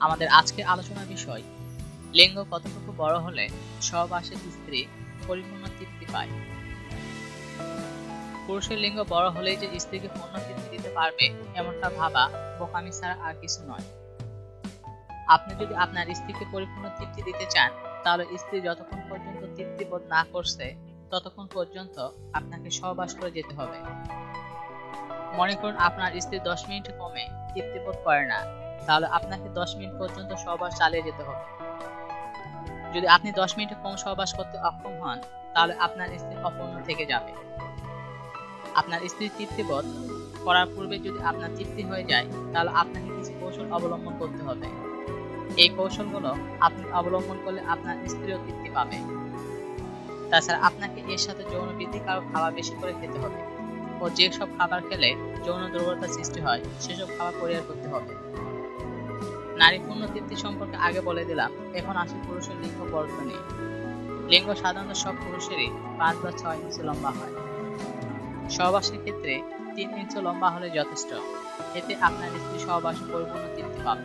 আমাদের আজকে আলোচনার বিষয়, লিঙ্গ কতটুকু বড় হলে সহবাসের স্ত্রী, পরিপূর্ণ তৃপ্তি পায়? পুরুষের লিঙ্গ বড় হলেই যে স্ত্রীকে পূর্ণ তৃপ্তি দিতে পারবে, এমনটা ভাবা বোকামি ছাড়া আর কিছু নয়। আপনি যদি আপনার স্ত্রীকে পরিপূর্ণ তৃপ্তি দিতে চান, তাহলে স্ত্রী যতক্ষণ পর্যন্ত তৃপ্তি বোধ না করছে, ততক্ষণ পর্যন্ত আপনাকে সহবাস করে যেতে হবে। মনে করুন আপনার স্ত্রী দশ মিনিট কমে তৃপ্তি বোধ করে না। তাহলে আপনাকে দশ মিনিট পর্যন্ত সহবাস চালিয়ে যেতে হবে। যদি আপনি দশ মিনিট কম সহবাস করতে অক্ষম হন, তাহলে আপনার স্ত্রী অপূর্ণ থেকে যাবে। আপনার স্ত্রীর তৃপ্তিবোধ করার পূর্বে যদি আপনার তৃপ্তি হয়ে যায়, তাহলে আপনাকে কিছু কৌশল অবলম্বন করতে হবে। এই কৌশলগুলো আপনি অবলম্বন করলে আপনার স্ত্রীও তৃপ্তি পাবে। তাছাড়া আপনাকে এর সাথে যৌন বৃদ্ধি বৃদ্ধিকারক খাবার বেশি করে খেতে হবে। ও যেসব খাবার খেলে যৌন দুর্বলতা সৃষ্টি হয়, সেসব খাবার পরিহার করতে হবে। নারী পূর্ণ তৃপ্তি সম্পর্কে আগে বলে দিলাম। এখন আসি পুরুষের লিঙ্গ বর্তনে লিঙ্গ সাধারণত সব পুরুষেরই পাঁচ বা ছয় ইঞ্চি লম্বা হয়। সহবাসের ক্ষেত্রে তিন ইঞ্চি লম্বা হলে যথেষ্ট। এতে আপনার স্ত্রী সহবাস পরিপূর্ণ তৃপ্তি পাবে।